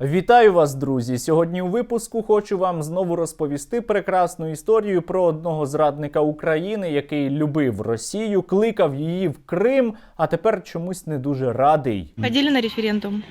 Вітаю вас, друзі! Сьогодні у випуску хочу вам знову розповісти прекрасну історію про одного зрадника України, який любив Росію, кликав її в Крим, а тепер чомусь не дуже радий. Ходили на референдум.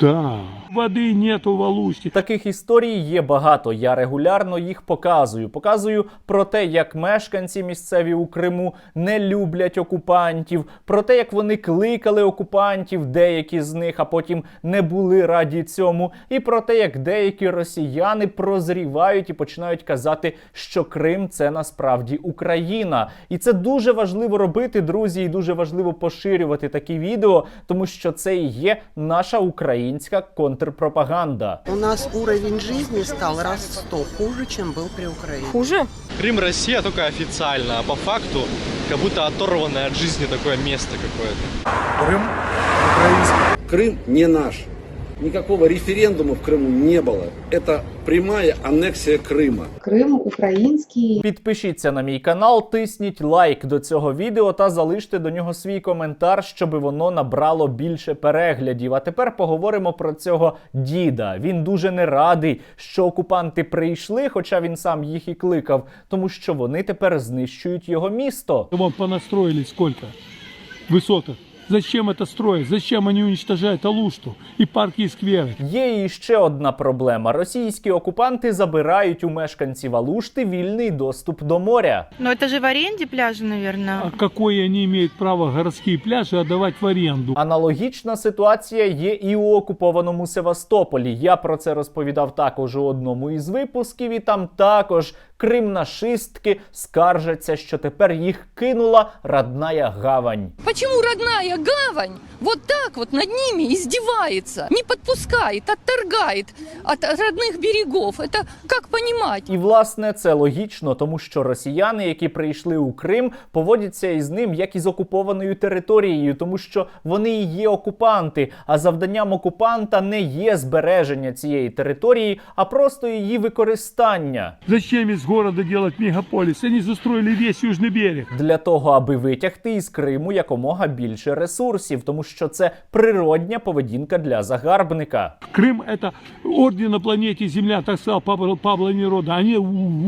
Да. Воды нету в Алуште. Таких історій є багато. Я регулярно їх показую. Показую про те, як мешканці місцеві у Криму не люблять окупантів, про те, як вони кликали окупантів, деякі з них, а потім не були раді цьому, і про те, як деякі росіяни прозрівають і починають казати, що Крим це насправді Україна. І це дуже важливо робити, друзі, і дуже важливо поширювати такі відео, тому що це і є наша українська контрпропаганда. У нас уровень жизни стал раз в сто хуже, чем был при Украине. Хуже? Крым Россия только официально, а по факту как будто оторванное от жизни такое место какое-то. Крым не наш. Никакого референдума в Крыму не было. Это прямая аннексия Крыма. Крим український. Підпишіться на мій канал, тисніть лайк до цього відео та залиште до нього свій коментар, щоб воно набрало більше переглядів. А тепер поговоримо про цього діда. Він дуже не радий, що окупанти прийшли, хоча він сам їх і кликав, тому що вони тепер знищують його місто. Вон понастроили сколько высоток. Зачем это строить? Зачем они уничтожают Алушту и парки и скверы? Є і ще одна проблема: російські окупанти забирають у мешканців Алушти вільний доступ до моря. Но это же в аренде пляжи, наверное. А какое они имеют право городские пляжи отдавать в аренду? Аналогічна ситуація є і у окупованому Севастополі. Я про це розповідав також у одному із випусків, і там також кримнашистки скаржаться, що тепер їх кинула родная гавань. Почему родная гавань вот так вот над ними издевается, не подпускает, отторгает от родных берегов? Это как понимать? І власне це логічно, тому що росіяни, які прийшли у Крим, поводяться із ним як із окупованою територією, тому що вони і є окупанти. А завданням окупанта не є збереження цієї території, а просто її використання. Зачем из города делать мегаполис? Они застроили весь южный берег. для того, аби витягти із Криму якомога більше ресурсів, тому що це природня поведінка для загарбника. Крым это орден на планете Земля, так сказал Павло, Павло Нерода. Они у-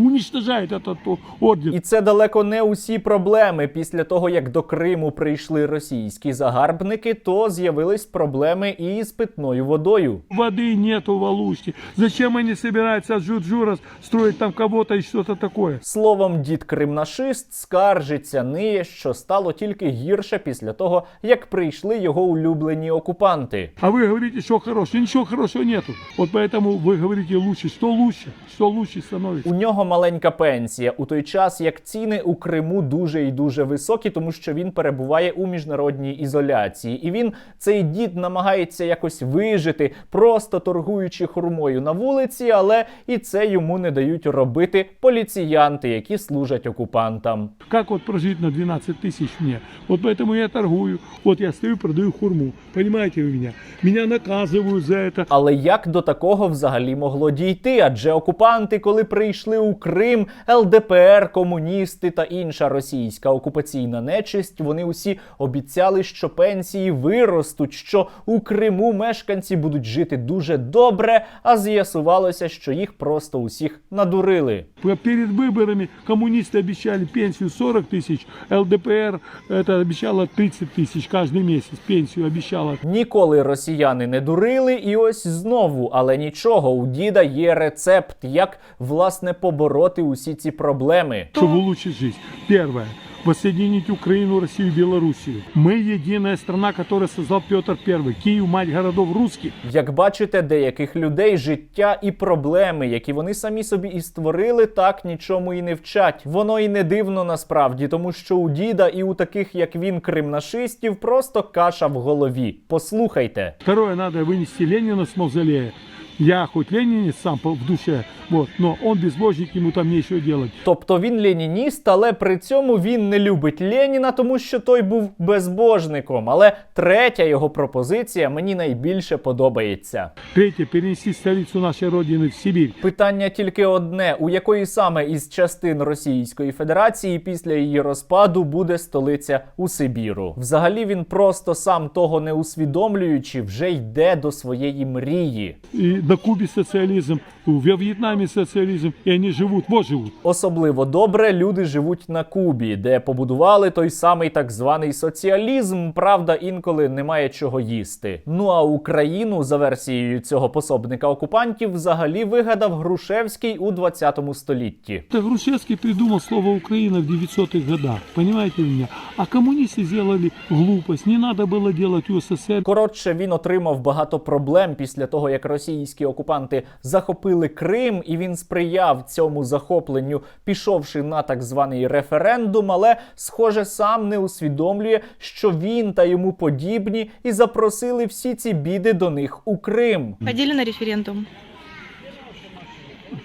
уничтожают этот о- орден. І це далеко не усі проблеми. Після того, як до Криму прийшли російські загарбники, то з'явились проблеми і з питною водою. Воды нету в Алуште. Зачем они собираются от Жуджура строить там кого-то и что-то такое? Словом, дід кримнашист скаржиться ниє, що стало тільки гірше після того, як прийшли його улюблені окупанти. А вы говорите, что хорошего. Ничего хорошего нету. Вот поэтому вы говорите лучше. Что лучше? Что лучше становится? У нього маленька пенсія у той час, як ціни у Криму дуже і дуже високі, тому що він перебуває у міжнародній ізоляції, і він цей дід намагається якось вижити, просто торгуючи хурмою на вулиці, але і це йому не дають робити поліціянти, які служать окупантам. Как вот прожить на 12 тысяч мне? Вот поэтому я торгую. Вот я стою, продаю хурму. Понимаете вы меня? Меня наказывают за это. Але як до такого взагалі могло дійти? Адже окупанти, коли прийшли у Крим, ЛДПР, комуністи та інша російська окупаційна нечисть, вони усі обіцяли, що пенсії виростуть, що у Криму мешканці будуть жити дуже добре. А з'ясувалося, що їх просто усіх надурили. Перед выборами коммунисты обещали пенсию 40 тысяч, ЛДПР это обещало 30 тысяч каждый месяц. Пенсию обещала. Ніколи росіяни не дурили, і ось знову, але нічого, у діда є рецепт, як власне побороти усі ці проблеми. Чтобы улучшить жизнь. Первое. Воссоединить Украину, Россию, Белоруссию. Мы единая страна, которую создал Петр I. Киев, мать городов русских. Як бачите, деяких людей життя і проблеми, які вони самі собі і створили, так нічому і не вчать. Воно і не дивно насправді, тому що у діда і у таких, як він, кримнашистів, просто каша в голові. Послухайте. Второе, надо вынести Ленина с мавзолея. Я хоть ленинец сам в душе, вот, но он безбожник, ему там нечего делать. Тобто він ленініст, але при цьому він не любить Леніна, тому що той був безбожником. Але третя його пропозиція мені найбільше подобається. Третье, перенести столицу нашей Родины в Сибирь. Питання тільки одне: у якої саме із частин Російської Федерації після її розпаду буде столиця у Сибіру? Взагалі він просто сам того не усвідомлюючи, вже йде до своєї мрії. И на Кубе социализм, во Вьетнаме социализм, и они живут, вот живут. Особливо добре люди живуть на Кубі, де побудували той самий так званий соціалізм. Правда, інколи немає чого їсти. Ну а Україну за версією цього пособника окупантів взагалі вигадав Грушевський у 20 столітті. Это Грушевский придумал слово «Украина» в 900-х годах, понимаете меня? А коммунисты сделали глупость, не надо было делать УССР. Коротше, він отримав багато проблем після того, як російські окупанти захопили Крим, і він сприяв цьому захопленню, пішовши на так званий референдум, але, схоже, сам не усвідомлює, що він та йому подібні і запросили всі ці біди до них у Крим. Ходили на референдум?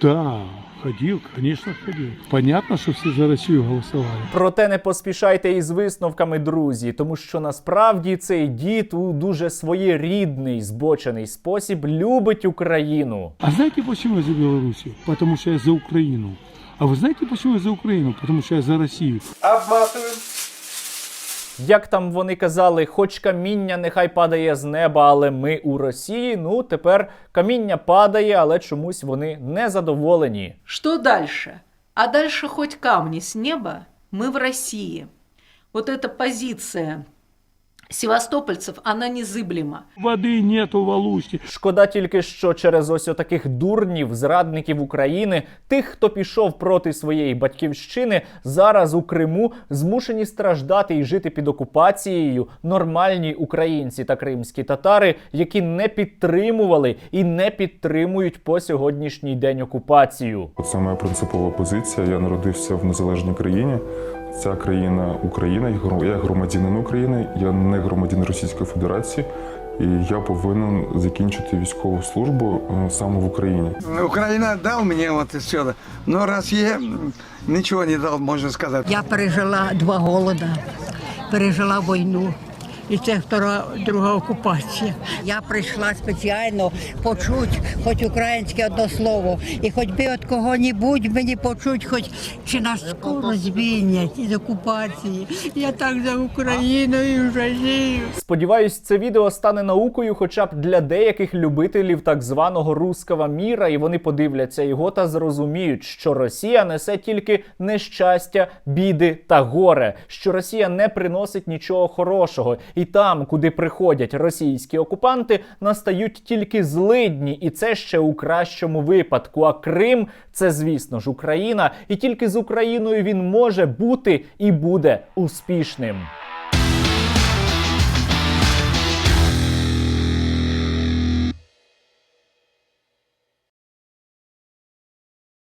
Да, ходил, звісно, ходив. Понятно, що все за Росію голосували. Проте не поспішайте із висновками, друзі, тому що насправді цей дід у дуже своєрідний збочений спосіб любить Україну. А знаєте, чому я за Білорусі? Потому що я за Україну. А ви знаєте, чому я за Україну? Тому що я за Россию. Як там вони казали, хоч каміння нехай падає з неба, але ми у Росії. Ну тепер каміння падає, але чомусь вони не задоволені. Що дальше? А далі, хоч камні з неба, ми в Росії. Вот эта позиция севастопольцев, она незыблема. Воды нету в Алуште. Шкода тільки, що через ось отаких дурнів, зрадників України, тих, хто пішов проти своєї батьківщини, зараз у Криму змушені страждати і жити під окупацією нормальні українці та кримські татари, які не підтримували і не підтримують по сьогоднішній день окупацію. Це моя принципова позиція. Я народився в незалежній країні. Ця країна Україна. Я гро- громадянин України, я не громадянин Російської Федерації, і я повинен закінчити військову службу е, саме в Україні. Україна дав мені вот и все. Но Россия м, ничего не дав, можна сказати. Я пережила два голода, пережила війну. І це втора друга окупація. Я прийшла спеціально почути хоч українське одне слово, і хоч би від кого-небудь мені почуть, хоч чи нас скоро звільнять із окупації. Я так за Україну і Росію. Сподіваюсь, це відео стане наукою, хоча б для деяких любителів так званого руского міра, і вони подивляться його та зрозуміють, що Росія несе тільки нещастя, біди та горе, що Росія не приносить нічого хорошого, і там, куди приходять російські окупанти, настають тільки злидні, і це ще у кращому випадку. А Крим це, звісно ж, Україна, і тільки з Україною він може бути і буде успішним.